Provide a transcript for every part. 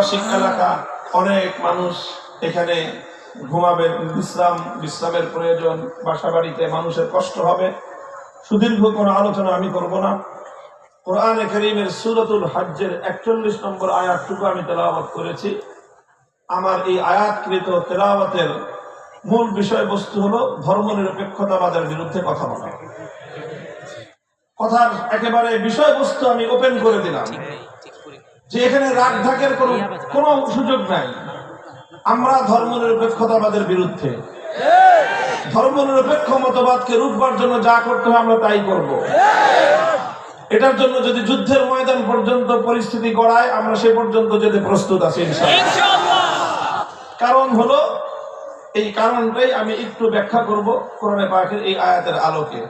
আবাসিক এলাকা, অনেক মানুষ এখানে ঘুমাবেন বিশ্রাম, বিশ্রামের প্রয়োজন। বাসা বাড়িতে মানুষের কষ্ট হবে। সুদীর্ঘ কোনো আলোচনা আমি করব না। কোরআনে করিমের সুরতুল হজ্জের একচল্লিশ নম্বর আয়াতটুকু আমি তেলাওয়াত করেছি। আমার এই আয়াতকৃত তেলাওয়াতের মূল বিষয়বস্তু হলো ধর্মনিরপেক্ষতাবাদের বিরুদ্ধে কথা বলা। কথার একেবারে বিষয়বস্তু আমি ওপেন করে দিলাম। যে এখানে রাগ ঢাকের কোনো সুযোগ নাই। আমরা ধর্ম নিরপেক্ষতাবাদের বিরুদ্ধে। ধর্মনিরপেক্ষ মতবাদকে রূপবার জন্য যা করতে হবে আমরা তাই করব। এটার জন্য যদি যুদ্ধের ময়দান পর্যন্ত পরিস্থিতি গড়ায়, আমরা সে পর্যন্ত যেতে প্রস্তুত আছি কারণ হলো, এই কারণটাই আমি একটু ব্যাখ্যা করব কোরআনে পাকের এই আয়াতের আলোকে।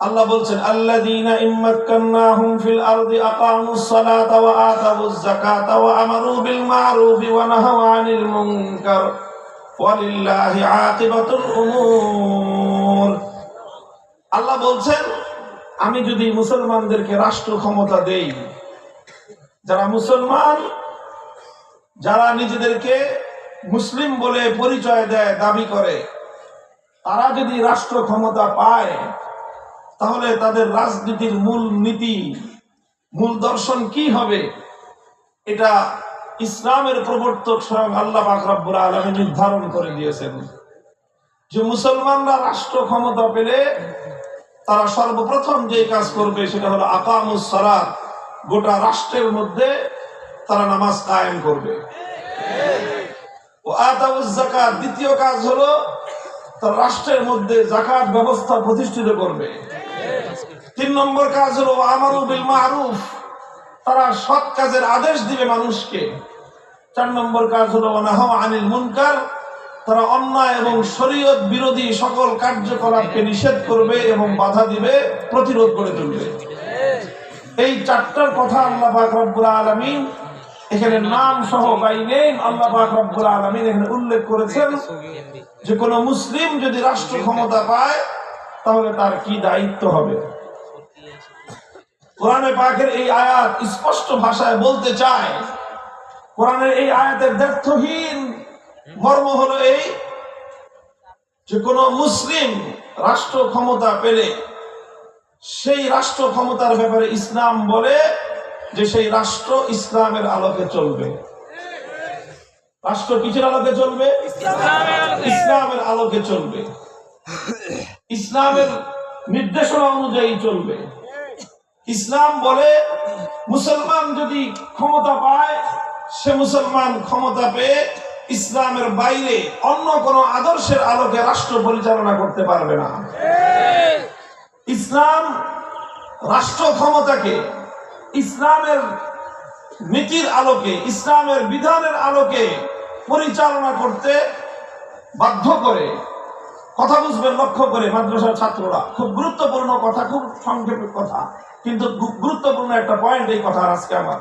আল্লাহ বলছেন, আল্লাযীনা ইম্মাক্কান্নাহুম ফিল আরদি আকামুস সালাতা ওয়া আতাবুজ যাকাতা ওয়া আমারু বিল মা'রুফি ওয়া নাহাউ আনিল মুনকার। ওয়ালিল্লাহি আকিবাতুল উমুর। আল্লাহ বলছেন, আমি যদি মুসলমানদেরকে রাষ্ট্র ক্ষমতা দেই, যারা মুসলমান, যারা নিজেদেরকে মুসলিম বলে পরিচয় দেয়, দাবি করে, তারা যদি রাষ্ট্র ক্ষমতা পায় তাহলে তাদের রাজনীতির মূল নীতি, মূল দর্শন কি হবে? এটা ইসলামের প্রবর্তক স্বয়ং আল্লাহ বাকরাবুল আলমী নির্ধারণ করে দিয়েছেন। যে মুসলমানরা রাষ্ট্র ক্ষমতা পেলে তারা সর্বপ্রথম যে কাজ করবে সেটা হলো আকামুস গোটা রাষ্ট্রের মধ্যে তারা নামাজ কায়েম করবে। দ্বিতীয় কাজ হলো তার রাষ্ট্রের মধ্যে জাকাত ব্যবস্থা প্রতিষ্ঠিত করবে। তিন নম্বর কাজ হলো আমারু বিল মারুফ। তারা সৎ কাজের আদেশ দিবে মানুষকে। চার নম্বর কাজ হলো আনিল মুনকার। তারা অন্যায় এবং শরীয়ত বিরোধী সকল কার্যকলাপকে নিষেধ করবে এবং বাধা দিবে, প্রতিরোধ করে তুলবে। এই চারটার কথা আল্লাহ পাক আলামিন এখানে নাম সহ বাই নেম আল্লাহ পাক রব্বুল আলামিন এখানে উল্লেখ করেছেন যে কোনো মুসলিম যদি রাষ্ট্র ক্ষমতা পায়, তাহলে তার কি দায়িত্ব হবে? কোরআনে পাকের এই আয়াত স্পষ্ট ভাষায় বলতে চায়, কোরআনের এই আয়াতের দ্ব্যর্থহীন মর্ম হলো এই যে কোন মুসলিম রাষ্ট্র ক্ষমতা পেলে, সেই রাষ্ট্র ক্ষমতার ব্যাপারে ইসলাম বলে যে সেই রাষ্ট্র ইসলামের আলোকে চলবে। রাষ্ট্র কিসের আলোকে চলবে? ইসলামের আলোকে চলবে। ইসলামের নির্দেশনা অনুযায়ী চলবে। ইসলাম বলে, মুসলমান যদি ক্ষমতা পায়, সে মুসলমান ক্ষমতা পেয়ে ইসলামের বাইরে অন্য কোন আদর্শের আলোকে রাষ্ট্র পরিচালনা করতে পারবে না। ইসলাম রাষ্ট্র ক্ষমতাকে, ইসলামের নীতির আলোকে, ইসলামের বিধানের আলোকে পরিচালনা করতে বাধ্য করে কথা বুঝবেন, লক্ষ্য করে মাদ্রাসার ছাত্ররা। খুব গুরুত্বপূর্ণ কথা, খুব সংক্ষেপে কথা। কিন্তু গুরুত্বপূর্ণ একটা পয়েন্ট এই কথা আজকে আমার।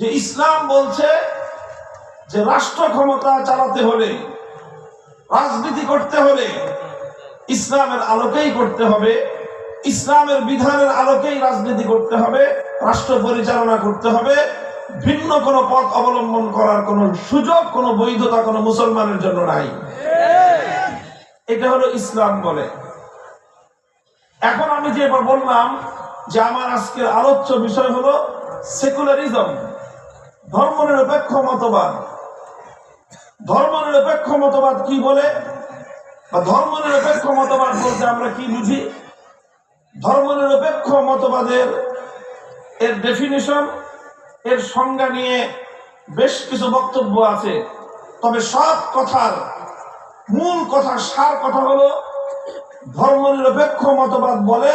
যে ইসলাম বলছে যে রাষ্ট্র ক্ষমতা চালাতে হলে, রাজনীতি করতে হলে ইসলামের আলোকেই করতে হবে, ইসলামের বিধানের আলোকেই রাজনীতি করতে হবে, রাষ্ট্র পরিচালনা করতে হবে, ভিন্ন কোনো পথ অবলম্বন করার কোনো সুযোগ, কোনো বৈধতা কোনো মুসলমানের জন্য নাই। এটা হলো ইসলাম বলে। এখন আমি যে এবার বললাম যে আমার আজকের আলোচ্য বিষয় হলো সেকুলারিজম ধর্ম নিরপেক্ষ মতবাদ। ধর্ম নিরপেক্ষ মতবাদ কি বলে? বা ধর্ম নিরপেক্ষ মতবাদ বলতে আমরা কি বুঝি? ধর্ম নিরপেক্ষ মতবাদের এর ডেফিনিশন এর সংজ্ঞা নিয়ে বেশ কিছু বক্তব্য আছে। তবে সব কথার মূল কথা সার কথা হলো ধর্মনিরপেক্ষ মতবাদ বলে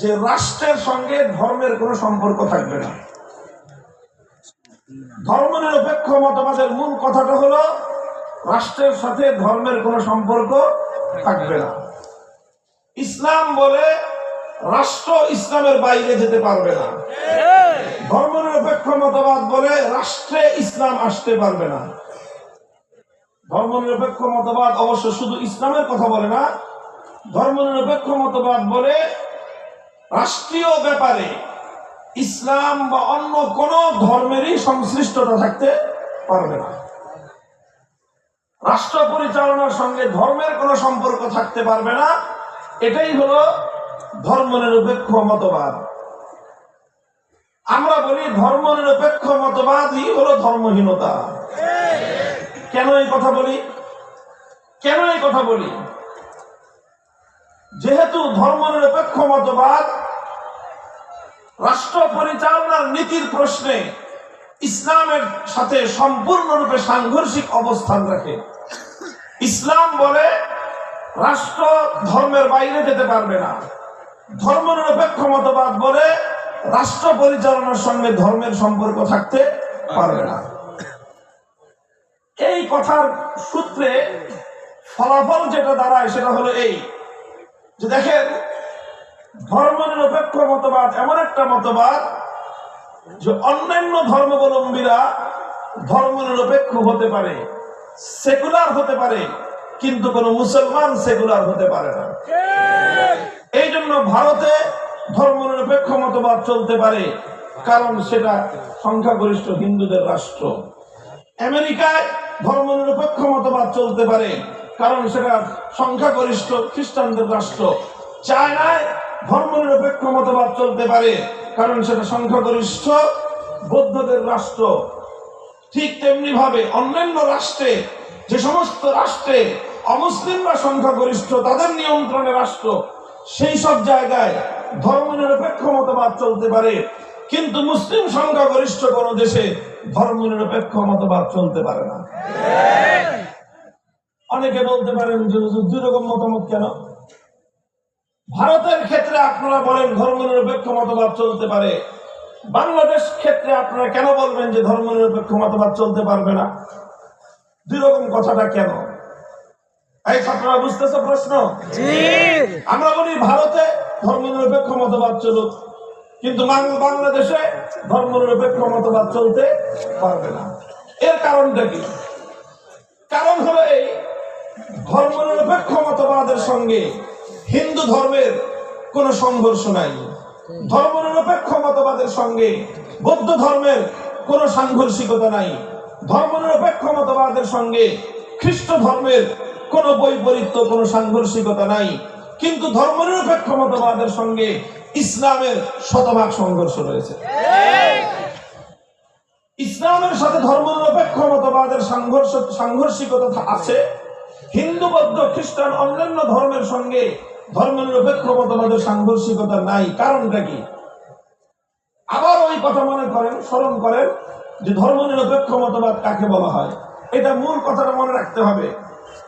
যে রাষ্ট্রের সঙ্গে ধর্মের কোনো সম্পর্ক থাকবে না। ধর্মনিরপেক্ষ মতবাদের মূল কথাটা হলো রাষ্ট্রের সাথে ধর্মের কোনো সম্পর্ক থাকবে না। ইসলাম বলে রাষ্ট্র ইসলামের বাইরে যেতে পারবে না। ধর্ম নিরপেক্ষ মতবাদ বলে রাষ্ট্রে ইসলাম আসতে পারবে না। ধর্মনিরপেক্ষ মতবাদ অবশ্য শুধু ইসলামের কথা বলে না, ধর্মনিরপেক্ষ মতবাদ বলে রাষ্ট্রীয় ব্যাপারে ইসলাম বা অন্য কোন ধর্মেরই সংশ্লিষ্টতা থাকতে পারবে না। রাষ্ট্র পরিচালনার সঙ্গে ধর্মের কোনো সম্পর্ক থাকতে পারবে না, এটাই হলো ধর্মনিরপেক্ষ মতবাদ। আমরা বলি ধর্মনিরপেক্ষ মতবাদই হলো ধর্মহীনতা। কেন এই কথা বলি? কেন এই কথা বলি? যেহেতু ধর্মনিরপেক্ষ মতবাদ, রাষ্ট্র পরিচালনার নীতির প্রশ্নে ইসলামের সাথে সম্পূর্ণরূপে সাংঘর্ষিক অবস্থান রাখে। ইসলাম বলে, রাষ্ট্র ধর্মের বাইরে যেতে পারবে না। ধর্মনিরপেক্ষ মতবাদ বলে, রাষ্ট্র পরিচালনার সঙ্গে ধর্মের সম্পর্ক থাকতে পারবে না। এই কথার সূত্রে ফলাফল যেটা দাঁড়ায় সেটা হলো এই, যে দেখেন ধর্মনিরপেক্ষ মতবাদ এমন একটা মতবাদ যে অন্যান্য ধর্মাবলম্বীরা ধর্মনিরপেক্ষ হতে পারে, সেকুলার হতে পারে, কিন্তু কোন মুসলমান সেকুলার হতে পারে না। এই জন্য ভারতে ধর্মনিরপেক্ষ মতবাদ চলতে পারে, কারণ সেটা সংখ্যাগরিষ্ঠ হিন্দুদের রাষ্ট্র। আমেরিকায় ধর্মনিরপেক্ষ মতবাদ চলতে পারে, কারণ সেটা সংখ্যাগরিষ্ঠ খ্রিস্টানদের রাষ্ট্র। চায়নায় ধর্মনিরপেক্ষ মতবাদ চলতে পারে, কারণ সেটা সংখ্যাগরিষ্ঠ বৌদ্ধদের রাষ্ট্র। ঠিক তেমনি ভাবে অন্যান্য রাষ্ট্রে, যে সমস্ত রাষ্ট্রে অমুসলিমরা সংখ্যাগরিষ্ঠ, তাদের নিয়ন্ত্রণে রাষ্ট্র। সেই সব জায়গায় ধর্মনিরপেক্ষ মতবাদ চলতে পারে। কিন্তু মুসলিম সংখ্যাগরিষ্ঠ কোন দেশে ধর্মনিরপেক্ষ মতবাদ চলতে পারে না। অনেকে বলতে পারেন যে দুই রকম মতামত কেন? ভারতের ক্ষেত্রে আপনারা বলেন ধর্মনিরপেক্ষ মতবাদ চলতে পারে। বাংলাদেশ ক্ষেত্রে আপনারা কেন বলবেন যে ধর্মনিরপেক্ষ মতবাদ চলতে পারবে না? দুই রকম কথাটা কেন? এই ছাত্ররা বুঝতেছে প্রশ্ন? আমরা বলি ভারতে ধর্মনিরপেক্ষ মতবাদ চলুক কিন্তু বাংলাদেশে ধর্মনিরপেক্ষ মতবাদ চলতে পারবে না। এর কারণটা কি? কারণ হলো এই ধর্মনিরপেক্ষ মতবাদের সঙ্গে হিন্দু ধর্মের কোনো সংঘর্ষ নাই। ধর্মনিরপেক্ষ মতবাদের সঙ্গে বৌদ্ধ ধর্মের কোনো সাংঘর্ষিকতা নাই। ধর্মনিরপেক্ষ মতবাদের সঙ্গে খ্রিস্ট ধর্মের কোনো বৈপরীত্য, কোনো সাংঘর্ষিকতা নাই। কিন্তু ধর্মনিরপেক্ষ মতবাদের সঙ্গে ইসলামের শতভাগ সংঘর্ষ রয়েছে। ইসলামের সাথে ধর্মনিরপেক্ষ মতবাদের সংঘর্ষ, সাংঘর্ষিকতা আছে। হিন্দু, বৌদ্ধ, খ্রিস্টান, অন্যান্য ধর্মের সঙ্গে ধর্মনিরপেক্ষ মতবাদের সাংঘর্ষিকতা নাই। কারণটা কি? আবার ওই কথা মনে করেন, স্মরণ করেন যে ধর্ম নিরপেক্ষ মতবাদ কাকে বলা হয়? এটা মূল কথাটা মনে রাখতে হবে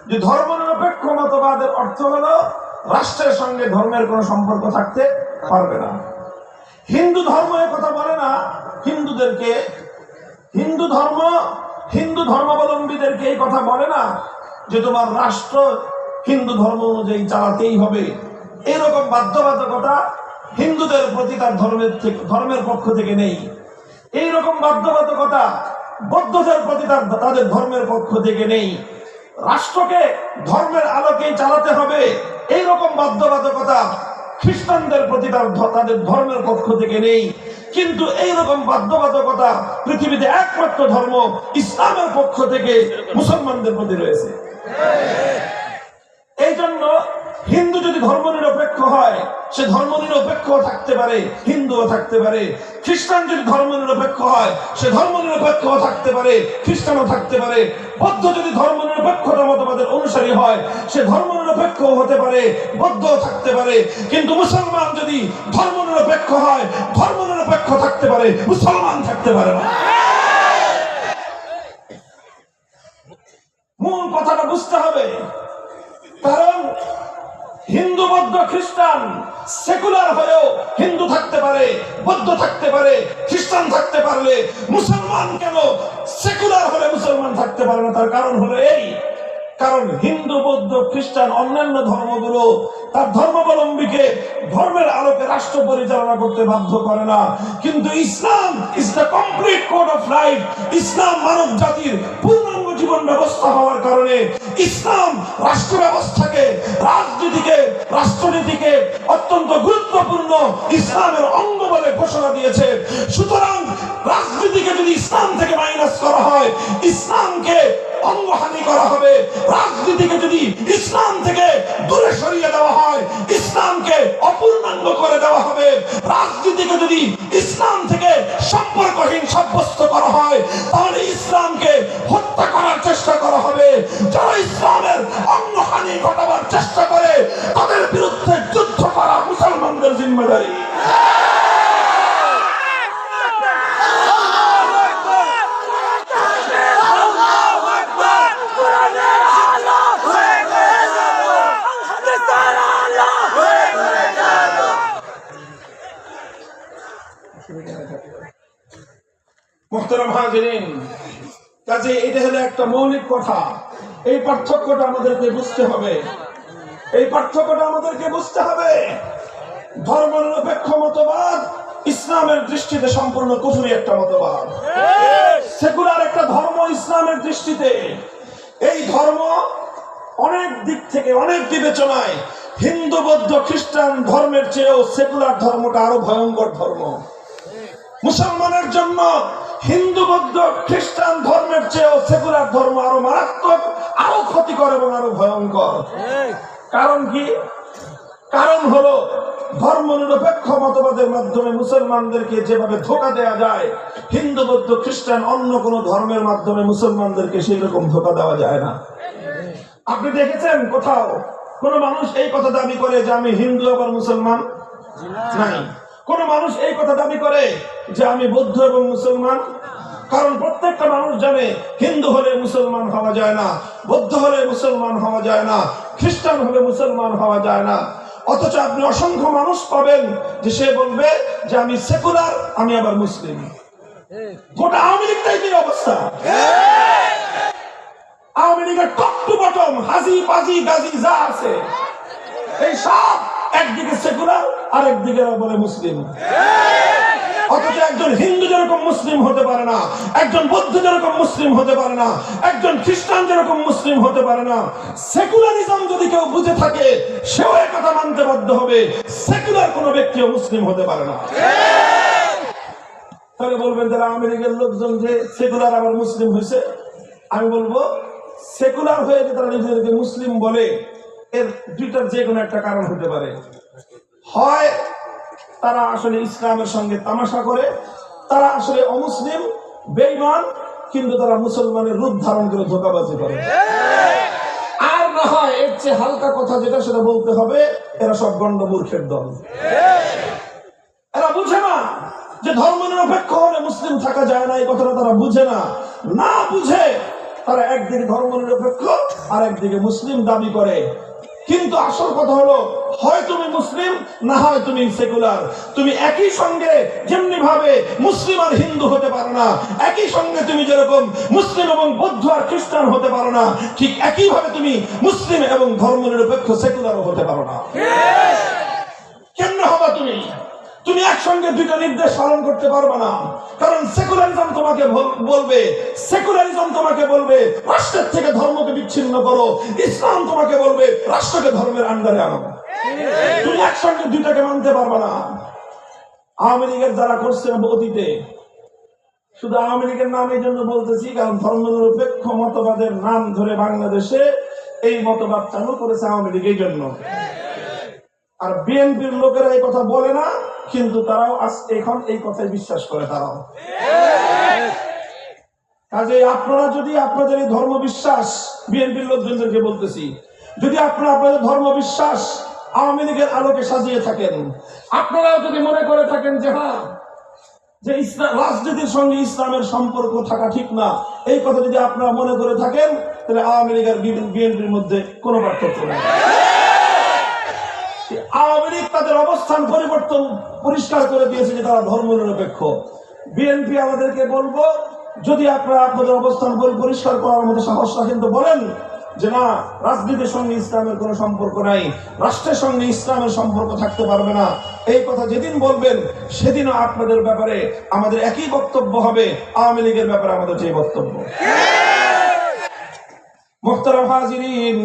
যে ধর্ম নিরপেক্ষ মতবাদের অর্থ হলো রাষ্ট্রের সঙ্গে ধর্মের কোনো সম্পর্ক থাকতে পারবে না। হিন্দু ধর্ম এ কথা বলে না, হিন্দুদেরকে, হিন্দু ধর্ম, হিন্দু ধর্মাবলম্বীদেরকে এই কথা বলে না যে তোমার রাষ্ট্র হিন্দু ধর্ম অনুযায়ী চালাতেই হবে। এরকম বাধ্যবাধকতা হিন্দুদের প্রতি তার ধর্মের থেকে, ধর্মের পক্ষ থেকে নেই। এইরকম বাধ্যবাধকতা বৌদ্ধদের প্রতি তার, তাদের ধর্মের পক্ষ থেকে নেই। রাষ্ট্রকে ধর্মের আলোকেই চালাতে হবে। এইরকম বাধ্যবাধকতা খ্রিস্টানদের প্রতি তার তাদের ধর্মের পক্ষ থেকে নেই। কিন্তু এইরকম বাধ্যবাধকতা পৃথিবীতে একমাত্র ধর্ম ইসলামের পক্ষ থেকে মুসলমানদের প্রতি রয়েছে। হিন্দু যদি ধর্ম নিরপেক্ষ হয়, সে ধর্ম নিরপেক্ষ থাকতে পারে, হিন্দুও থাকতে পারে। খ্রিস্টান যদি ধর্ম নিরপেক্ষ হয়, সে ধর্ম নিরপেক্ষ থাকতে পারে, খ্রিস্টানও থাকতে পারে। বৌদ্ধ যদি ধর্ম নিরপেক্ষতা মতবাদের অনুসারী হয়, সে ধর্ম নিরপেক্ষ হতে পারে, বৌদ্ধও থাকতে পারে। কিন্তু মুসলমান যদি ধর্ম নিরপেক্ষ হয়, ধর্ম নিরপেক্ষ থাকতে পারে, মুসলমান থাকতে পারে না। মূল কথাটা বুঝতে হবে। কারণ হিন্দু, বৌদ্ধ, খ্রিস্টান, সেকুলার হয়েও হিন্দু থাকতে পারে, বৌদ্ধ থাকতে পারে, খ্রিস্টান থাকতে পারলে মুসলমান কেন সেকুলার হলে মুসলমান থাকতে পারে না? তার কারণ হলো এই। কারণ হিন্দু, বৌদ্ধ, খ্রিস্টান, অন্যান্য ধর্মগুলো তার ধর্মাবলম্বীকে ধর্মের আলোকে রাষ্ট্র পরিচালনা করতে বাধ্য করে না। কিন্তু Islam is the complete code of life ইসলাম মানব জাতির পূর্ণাঙ্গ জীবন ব্যবস্থা হওয়ার কারণে ইসলাম রাষ্ট্র ব্যবস্থাকে রাজনীতিকে রাষ্ট্রনীতি রাজনীতিকে অত্যন্ত গুরুত্বপূর্ণ ইসলামের অঙ্গ বলে ঘোষণা দিয়েছে। সুতরাং রাজনীতিকে যদি ইসলাম থেকে মাইনাস করা হয়, ইসলামকে অঙ্গহানি করা হবে। রাজনীতিকে যদি ইসলাম থেকে দূরে সরিয়ে দেওয়া হয়, ইসলামকে অপূর্ণাঙ্গ করে দেওয়া হবে। রাজনীতিকে যদি ইসলাম থেকে সম্পর্কহীন সাব্যস্ত করা হয়, তাহলে ইসলামকে জিম্মেদারি মোহতারাম হাজিরিন কাজে এটা হলো একটা মৌলিক কথা। এই পার্থক্যটা আমাদেরকে বুঝতে হবে। এই পার্থক্যটা আমাদেরকে বুঝতে হবে। ধর্ম নিরপেক্ষ মতবাদ ইসলামের দৃষ্টিতে সম্পূর্ণ কুফুরি একটা মতবাদ। সেকুলার একটা ধর্ম ইসলামের দৃষ্টিতে। এই ধর্ম অনেক দিক থেকে অনেক বিবেচনায় হিন্দু, বৌদ্ধ, খ্রিস্টান ধর্মের চেয়েও সেকুলার ধর্মটা আরও ভয়ঙ্কর ধর্ম। মুসলমানের জন্য হিন্দু, বৌদ্ধ, খ্রিস্টান ধর্মের চেয়েও সেকুলার ধর্ম আরও মারাত্মক, আরও ক্ষতিকর এবং আরও ভয়ঙ্কর। কারণ কি? কারণ হলো ধর্ম নিরপেক্ষ মতবাদের মাধ্যমে মুসলমানদেরকে যেভাবে ধোকা দেয়া যায়, হিন্দু, বৌদ্ধ, খ্রিস্টান, অন্য কোন ধর্মের মাধ্যমে মুসলমানদেরকে সেই রকম ধোকা দেওয়া যায় না। আপনি দেখেছেন কোথাও কোন মানুষ এই কথা দাবি করে যে আমি হিন্দু আবার মুসলমান? নাই। কোন মানুষ এই কথা দাবি করে যে আমি বৌদ্ধ এবং মুসলমান? কারণ প্রত্যেকটা মানুষ জানে, হিন্দু হলে মুসলমান হওয়া যায় না, বৌদ্ধ হলে মুসলমান হওয়া যায় না, খ্রিস্টান হলে মুসলমান হওয়া যায় না। অথচ আপনি অসংখ্য মানুষ পাবেন যে সে বলবে যে আমি সেকুলার, আমি আবার মুসলিম। গোটা আওয়ামী লীগটাই কি অবস্থা? আওয়ামী লীগের টপ টু বটম, হাজি, পাজি, গাজি, যা আছে। এই সব একদিকে সেকুলার আর একদিকে বলে মুসলিম। অথচ একজন হিন্দু যেরকম মুসলিম হতে পারে না, একজন বৌদ্ধ যেরকম মুসলিম হতে পারে না, একজন খ্রিস্টান যেরকম মুসলিম হতে পারে না, সেকুলারিজম যদি কেউ বুঝে থাকে, সেও কথা মানতে বাধ্য হবে, সেকুলার কোনো ব্যক্তিও মুসলিম হতে পারে না। তাহলে বলবেন যারা আমেরিকার লোকজন যে সেকুলার আবার মুসলিম হয়েছে? আমি বলব, সেকুলার হয়ে যে তারা নিজেদেরকে মুসলিম বলে, এর দুইটার যে কোনো একটা কারণ হতে পারে। হয় তারা আসলে ইসলামের সঙ্গে তামাশা করে, তারা আসলে অমুসলিম বেইমান কিন্তু তারা মুসলমানের রূপ ধারণ করে ধোকাবাজি করে। আর না হয় এর চেয়ে হালকা কথা যেটা, সেটা বলতে হবে, এরা সব গণ্ড মূর্খের দল। এরা বুঝে না যে ধর্ম নিরপেক্ষ হলে মুসলিম থাকা যায় না, এই কথাটা তারা বুঝে না। না বুঝে তারা একদিকে ধর্ম নিরপেক্ষ আর একদিকে মুসলিম দাবি করে। কিন্তু আসল কথা হলো হয় তুমি মুসলিম না হয় তুমি সেকুলার। তুমি একই সঙ্গে যেমনি ভাবে মুসলিম আর হিন্দু হতে পারো না একই সঙ্গে তুমি যেরকম মুসলিম এবং বৌদ্ধ আর খ্রিস্টান হতে পারো না ঠিক একইভাবে তুমি মুসলিম এবং ধর্ম নিরপেক্ষ সেকুলারও হতে পারো না। কেন হবা তুমি? তুমি একসঙ্গে দুইটা নির্দেশ পালন করতে পারবে না। কারণ সেকুলারিজম তোমাকে বলবে সেকুলারিজম তোমাকে বলবে, রাষ্ট্রের থেকে ধর্মকে বিচ্ছিন্ন করো। ইসলাম তোমাকে বলবে, রাষ্ট্রকে ধর্মের আন্ডারে আনো। তুমি একসঙ্গে দুইটাকে মানতে পারবে না। আওয়ামী লীগের যারা করছে অতীতে, শুধু আওয়ামী লীগের নাম এই জন্য বলতেছি, কারণ ধর্ম নিরপেক্ষ মতবাদের নাম ধরে বাংলাদেশে এই মতবাদ চালু করেছে আওয়ামী লীগ এই জন্য। আর বিএনপির লোকেরা এই কথা বলে না, কিন্তু তারাও আজ এখন এই কথাই বিশ্বাস করে তারাও। কাজে আপনারা যদি আপনাদের এই ধর্ম বিশ্বাস, বিএনপির লোকজনদেরকে বলতেছি, যদি আপনারা আপনাদের ধর্ম বিশ্বাস আওয়ামী লীগের আলোকে সাজিয়ে থাকেন, আপনারাও যদি মনে করে থাকেন যে হ্যাঁ যে ইসলাম, রাজনীতির সঙ্গে ইসলামের সম্পর্ক থাকা ঠিক না, এই কথা যদি আপনারা মনে করে থাকেন, তাহলে আওয়ামী লীগ আর বিএনপির মধ্যে কোনো পার্থক্য নেই। আওয়ামী লীগ তাদের অবস্থান পরিবর্তন পরিষ্কার করে দিয়েছে যে তারা ধর্ম নিরপেক্ষ। বিএনপি আমাদেরকে বলব যদি আপনারা আপনাদের অবস্থান পরিষ্কার করার মতো সাহস রাখেন তো বলেন যে না রাজনীতির সঙ্গে ইসলামের কোনো সম্পর্ক নাই রাষ্ট্রের সঙ্গে ইসলামের সম্পর্ক থাকতে পারবে না। এই কথা যেদিন বলবেন সেদিনও আপনাদের ব্যাপারে আমাদের একই বক্তব্য হবে আওয়ামী লীগের ব্যাপারে আমাদের যে বক্তব্য। মোহতারাম হাজিরিন